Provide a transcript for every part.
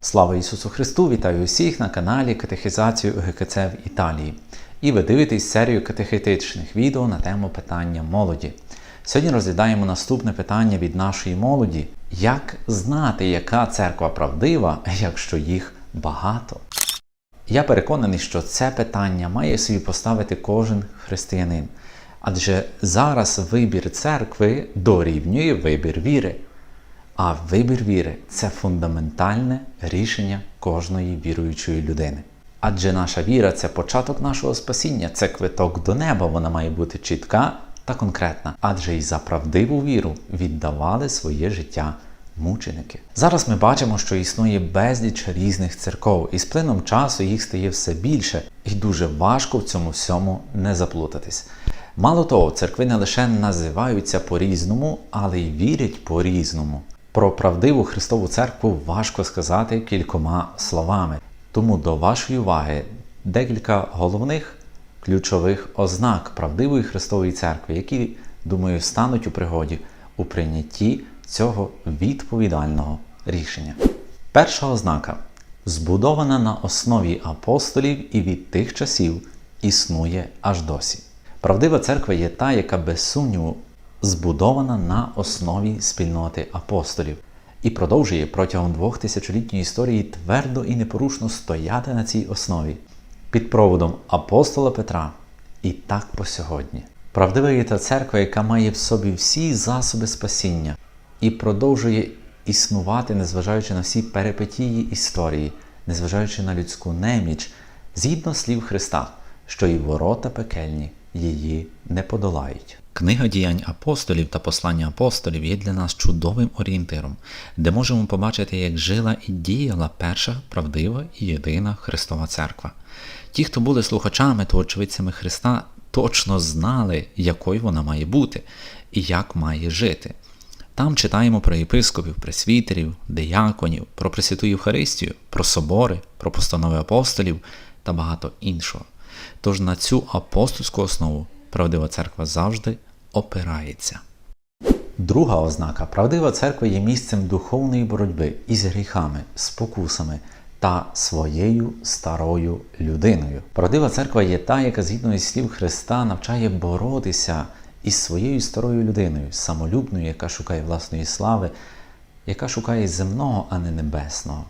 Слава Ісусу Христу! Вітаю усіх на каналі Катехізацію ГКЦ в Італії. І ви дивитесь серію катехетичних відео на тему питання молоді. Сьогодні розглядаємо наступне питання від нашої молоді: як знати, яка церква правдива, якщо їх багато? Я переконаний, що це питання має собі поставити кожен християнин. Адже зараз вибір церкви дорівнює вибір віри. А вибір віри це фундаментальне рішення кожної віруючої людини. Адже наша віра це початок нашого спасіння, це квиток до неба, вона має бути чітка та конкретна. Адже і за правдиву віру віддавали своє життя мученики. Зараз ми бачимо, що існує безліч різних церков, і з плином часу їх стає все більше, і дуже важко в цьому всьому не заплутатись. Мало того, церкви не лише називаються по-різному, але й вірять по-різному. Про правдиву Христову церкву важко сказати кількома словами. Тому до вашої уваги декілька головних ключових ознак правдивої Христової церкви, які, думаю, стануть у пригоді у прийнятті цього відповідального рішення. Перша ознака збудована на основі апостолів і від тих часів існує аж досі. Правдива церква є та, яка без сумніву збудована на основі спільноти апостолів і продовжує протягом двох тисячолітньої історії твердо і непорушно стояти на цій основі під проводом апостола Петра і так по сьогодні. Правдива є та церква, яка має в собі всі засоби спасіння і продовжує існувати, незважаючи на всі перипетії історії, незважаючи на людську неміч, згідно слів Христа, що і ворота пекельні її не подолають. Книга діянь апостолів та послання апостолів є для нас чудовим орієнтиром, де можемо побачити, як жила і діяла перша правдива і єдина Христова Церква. Ті, хто були слухачами та очевидцями Христа, точно знали, якою вона має бути і як має жити. Там читаємо про єпископів, пресвітерів, деяконів, про Пресвяту Євхаристію, про собори, про постанови апостолів та багато іншого. Тож на цю апостольську основу правдива церква завжди опирається. Друга ознака правдива церква є місцем духовної боротьби із гріхами, спокусами та своєю старою людиною. Правдива церква є та, яка згідно із слів Христа навчає боротися із своєю старою людиною, самолюбною, яка шукає власної слави, яка шукає земного, а не небесного.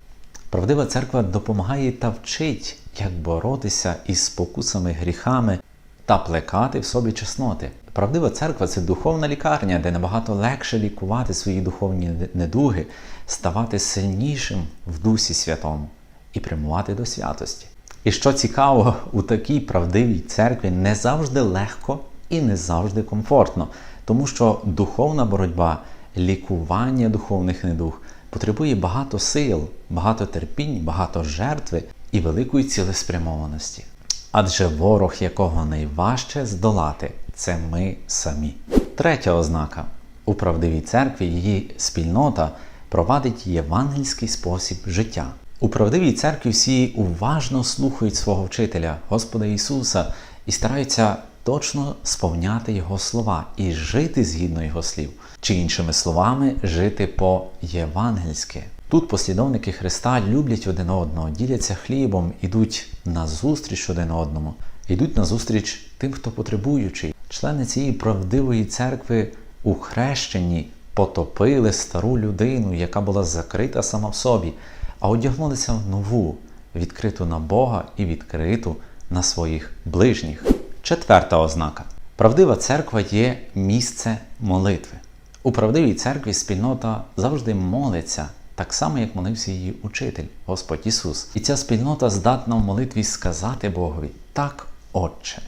Правдива церква допомагає та вчить, як боротися із спокусами, гріхами та плекати в собі чесноти. Правдива церква це духовна лікарня, де набагато легше лікувати свої духовні недуги, ставати сильнішим в Дусі Святому і прямувати до святості. І що цікаво, у такій правдивій церкві не завжди легко і не завжди комфортно, тому що духовна боротьба, лікування духовних недуг потребує багато сил, багато терпінь, багато жертви і великої цілеспрямованості. Адже ворог, якого найважче здолати, це ми самі. Третя ознака у правдивій церкві її спільнота провадить євангельський спосіб життя. У правдивій церкві всі уважно слухають свого вчителя, Господа Ісуса, і стараються точно сповняти Його слова і жити згідно Його слів, чи іншими словами, жити по-євангельськи. Тут послідовники Христа люблять один одного, діляться хлібом, ідуть на зустріч один одному, йдуть на зустріч тим, хто потребуючий. Члени цієї правдивої церкви у хрещенні потопили стару людину, яка була закрита сама в собі, а одягнулися в нову, відкриту на Бога і відкриту на своїх ближніх. Четверта ознака: правдива церква є місце молитви. У правдивій церкві спільнота завжди молиться так само, як молився її учитель, Господь Ісус. І ця спільнота здатна в молитві сказати Богові: так, Отче,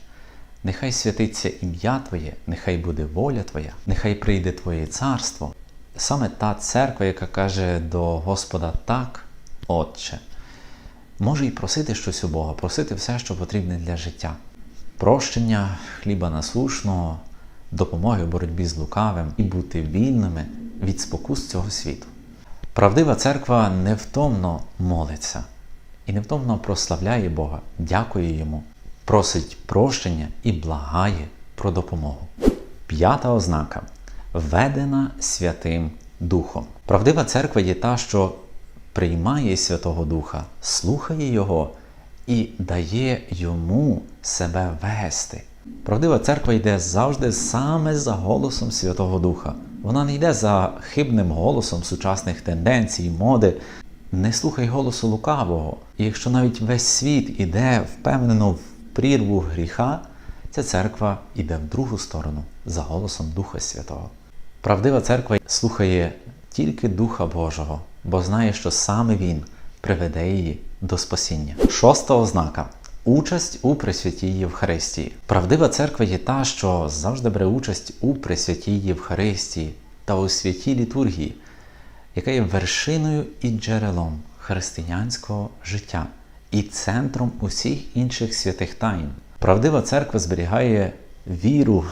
нехай святиться ім'я Твоє, нехай буде воля Твоя, нехай прийде Твоє царство. Саме та церква, яка каже до Господа так, Отче, може й просити щось у Бога, просити все, що потрібне для життя. Прощення, хліба насушного, допомоги в боротьбі з лукавим і бути вільними від спокус цього світу. Правдива церква невтомно молиться і невтомно прославляє Бога, дякує Йому, просить прощення і благає про допомогу. П'ята ознака ведена Святим Духом. Правдива церква є та, що приймає Святого Духа, слухає Його і дає йому себе вести. Правдива церква йде завжди саме за голосом Святого Духа. Вона не йде за хибним голосом сучасних тенденцій, моди. Не слухай голосу лукавого. І якщо навіть весь світ іде впевнено прірву гріха, ця церква йде в другу сторону за голосом Духа Святого. Правдива церква слухає тільки Духа Божого, бо знає, що саме Він приведе її до спасіння. Шоста ознака. Участь у Пресвятій Євхаристії. Правдива церква є та, що завжди бере участь у Пресвятій Євхаристії та у святій літургії, яка є вершиною і джерелом християнського життя і центром усіх інших святих тайн. Правдива церква зберігає віру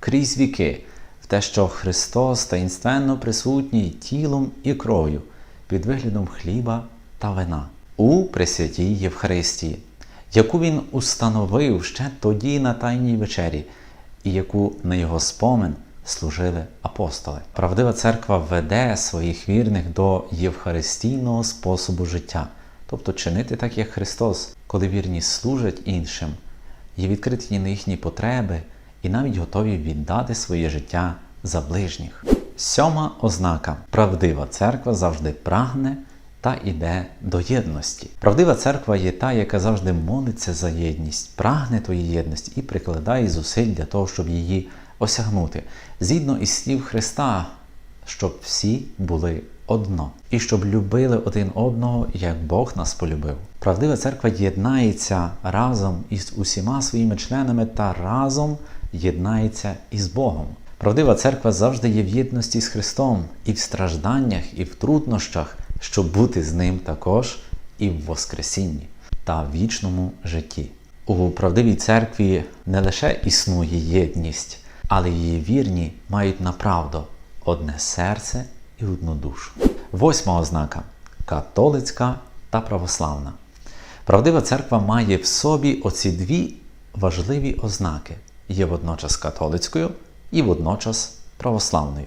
крізь віки в те, що Христос таїнственно присутній тілом і кров'ю під виглядом хліба та вина у Пресвятій Євхаристії, яку Він установив ще тоді на Тайній вечері, і яку на його спомин служили апостоли. Правдива церква веде своїх вірних до євхаристійного способу життя, тобто чинити так, як Христос, коли вірні служать іншим, є відкриті на їхні потреби і навіть готові віддати своє життя за ближніх. Сьома ознака: правдива церква завжди прагне та іде до єдності. Правдива церква є та, яка завжди молиться за єдність, прагне тої єдності і прикладає зусиль для того, щоб її осягнути. Згідно із слів Христа, щоб всі були одно, і щоб любили один одного, як Бог нас полюбив. Правдива церква єднається разом із усіма своїми членами та разом єднається із Богом. Правдива церква завжди є в єдності з Христом і в стражданнях, і в труднощах, щоб бути з ним також і в Воскресінні та вічному житті. У правдивій церкві не лише існує єдність, але її вірні мають направду одне серце і одну душу. Восьма ознака католицька та православна. Правдива церква має в собі оці дві важливі ознаки: є водночас католицькою і водночас православною.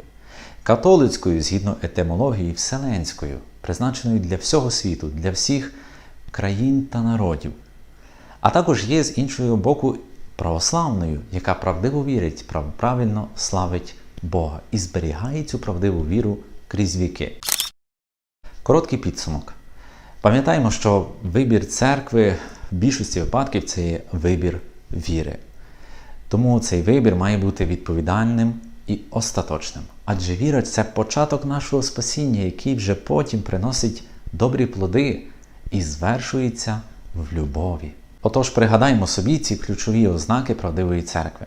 Католицькою, згідно етимології вселенською, призначеною для всього світу, для всіх країн та народів. А також є з іншого боку православною, яка правдиво вірить, правильно славить Бога і зберігає цю правдиву віру крізь віки. Короткий підсумок. Пам'ятаємо, що вибір церкви в більшості випадків це є вибір віри. Тому цей вибір має бути відповідальним і остаточним. Адже віра це початок нашого спасіння, який вже потім приносить добрі плоди і звершується в любові. Отож, пригадаймо собі ці ключові ознаки правдивої церкви.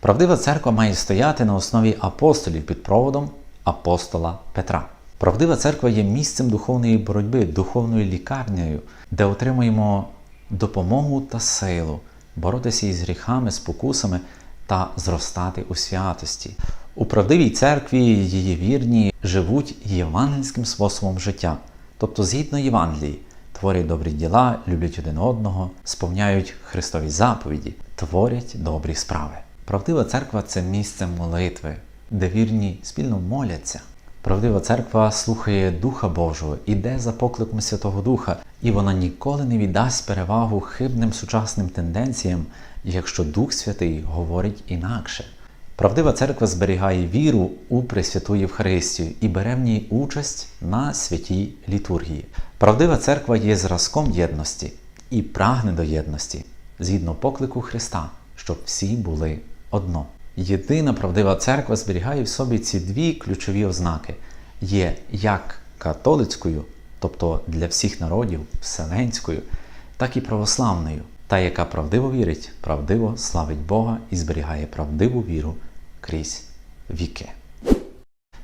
Правдива церква має стояти на основі апостолів під проводом апостола Петра. Правдива церква є місцем духовної боротьби, духовною лікарнею, де отримуємо допомогу та силу боротися із гріхами, спокусами та зростати у святості. У правдивій церкві її вірні живуть євангельським способом життя, тобто згідно Євангелії, творять добрі діла, люблять один одного, сповняють Христові заповіді, творять добрі справи. Правдива церква це місце молитви, де вірні спільно моляться. Правдива церква слухає Духа Божого, іде за покликом Святого Духа, і вона ніколи не віддасть перевагу хибним сучасним тенденціям, якщо Дух Святий говорить інакше. Правдива церква зберігає віру у Пресвяту Євхаристію і бере в ній участь на святій літургії. Правдива церква є зразком єдності і прагне до єдності згідно поклику Христа, щоб всі були одно. Єдина правдива церква зберігає в собі ці дві ключові ознаки: є як католицькою, тобто для всіх народів, вселенською, так і православною, та, яка правдиво вірить, правдиво славить Бога і зберігає правдиву віру крізь віки.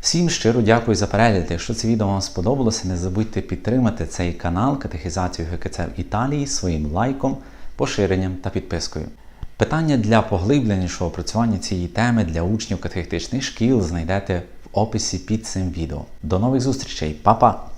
Всім щиро дякую за перегляд. Якщо це відео вам сподобалося, не забудьте підтримати цей канал Катехізацію ГКЦ в Італії своїм лайком, поширенням та підпискою. Питання для поглибленішого опрацювання цієї теми для учнів катехетичних шкіл знайдете в описі під цим відео. До нових зустрічей, Па-па!